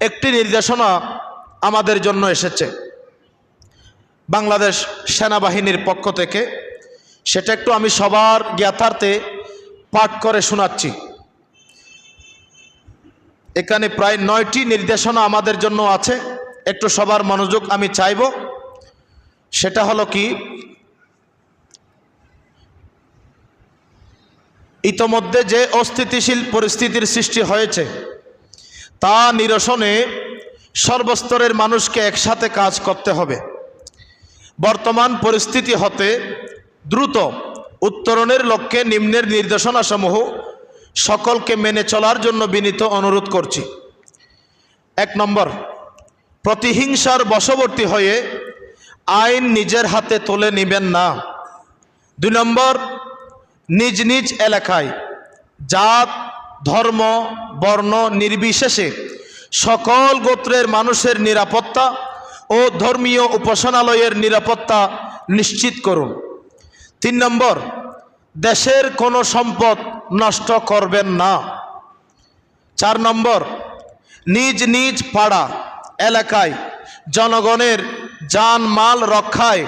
একটি নির্দেশনা আমাদের জন্য এসেছে। বাংলাদেশ সেনাবাহিনীর পক্ষ থেকে সেটা একটু আমি সবার জ্ঞাতার্থে পাঠ করে শোনাচ্ছি। এখানে প্রায় নয়টি নির্দেশনা আমাদের জন্য আছে। একটু সবার মনোযোগ আমি চাইব। সেটা হলো কি, ইতোমধ্যে যে অস্থিতিশীল পরিস্থিতির সৃষ্টি হয়েছে তা নিরসনে সর্বস্তরের মানুষকে একসাথে কাজ করতে হবে। বর্তমান পরিস্থিতি হতে দ্রুত উত্তরণের লক্ষ্যে নিম্নের নির্দেশনাসমূহ সকলকে মেনে চলার জন্য বিনীত অনুরোধ করছি। এক নম্বর, প্রতিহিংসার বশবর্তী হয়ে আইন নিজের হাতে তুলে নেবেন না। দুই নম্বর, নিজ নিজ এলাকায় জাত ধর্ম, বর্ণ নির্বিশেষে সকল গোত্রের মানুষের নিরাপত্তা ও ধর্মীয় উপাসনালয়ের নিরাপত্তা নিশ্চিত করুন। তিন নম্বর, দেশের কোনো সম্পদ নষ্ট করবেন না। চার নম্বর, নিজ নিজ পাড়া, এলাকায় জনগণের যান মাল রক্ষায়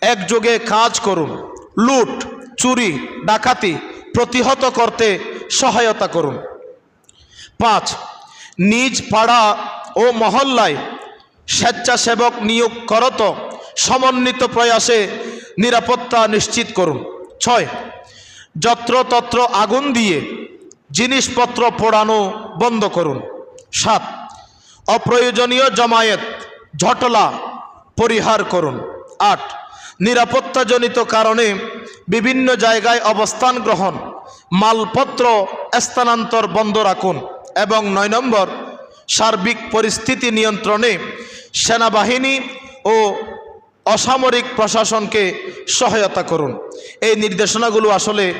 একযোগে কাজ করুন। লুট, চুরি, ডাকাতি প্রতিহত করতে সহায়তা করুন। পাঁচ, নিজ পাড়া ও মহল্লায় স্বেচ্ছাসেবক নিয়োগ করত, সমন্বিত প্রয়াসে নিরাপত্তা নিশ্চিত করুন। ছয়, যত্রতত্র আগুন দিয়ে জিনিসপত্র পোড়ানো বন্ধ করুন। সাত, অপ্রয়োজনীয় জমায়েত, ঝটলা পরিহার করুন। আট, নিরাপত্তাজনিত কারণে বিভিন্ন জায়গায় অবস্থান গ্রহণ মালপত্র স্থানান্তর বন্ধ রাখুন এবং নয় নম্বর, সার্বিক পরিস্থিতি নিয়ন্ত্রণে সেনাবাহিনী ও অসামরিক প্রশাসনকে সহায়তা করুন। এই নির্দেশনাগুলো আসলে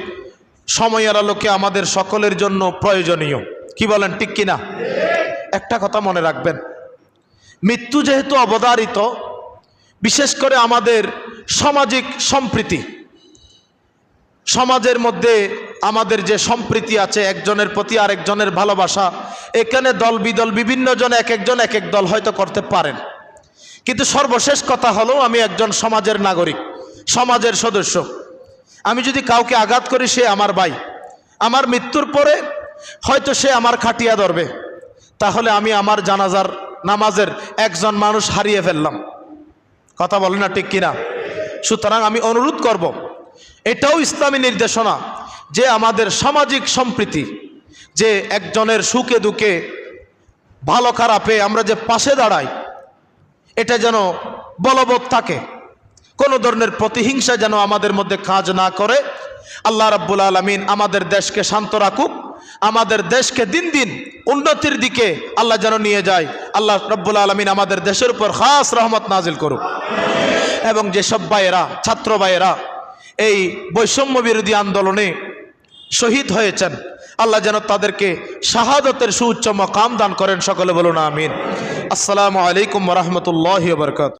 সময়ের আলোকে আমাদের সকলের জন্য প্রয়োজনীয়। কি বলেন, ঠিক কিনা? একটা কথা মনে রাখবেন। মৃত্যু যেহেতু অবধারিত, বিশেষ করে আমাদের সামাজিক সম্প্রীতি, সমাজের মধ্যে আমাদের যে সম্প্রীতি আছে, একজনের প্রতি আরেকজনের ভালোবাসা, এখানে দল বিদল বিভিন্ন জন এক একজন এক এক দল হয়তো করতে পারেন। কিন্তু সর্বশেষ কথা হলো, আমি একজন সমাজের নাগরিক, সমাজের সদস্য। আমি যদি কাউকে আঘাত করি, সে আমার ভাই। আমার মৃত্যুর পরে হয়তো সে আমার খাটিয়া ধরবে। তাহলে আমি আমার জানাজার নামাজের একজন মানুষ হারিয়ে ফেললাম। কথা বলে না ঠিক কিনা? সুতরাং আমি অনুরোধ করব, এটাও ইসলামী নির্দেশনা। যে আমাদের সামাজিক সম্প্রীতি, যে একজনের সুখে দুঃখে ভালো খারাপে আমরা যে পাশে দাঁড়াই, এটা যেন বলবৎ থাকে। কোনো ধরনের প্রতিহিংসা যেন আমাদের মধ্যে কাজ না করে। আল্লাহ রাব্বুল আলমিন আমাদের দেশকে শান্ত রাখুক। আমাদের দেশকে দিন দিন উন্নতির দিকে আল্লাহ যেন নিয়ে যায়। আল্লাহ রব্বুল আলমিন আমাদের দেশের উপর খাস রহমত নাজিল করুক। এবং যেসব ভাইয়েরা, ছাত্র ভাইয়েরা এই বৈষম্য বিরোধী আন্দোলনে শহীদ হয়েছেন। আল্লাহ যেন তাদেরকে শাহাদতের সুউচ্চ মকাম দান করেন। সকলে বলুন আমিন। আসসালামু আলাইকুম রহমতুল্লাহ বরকত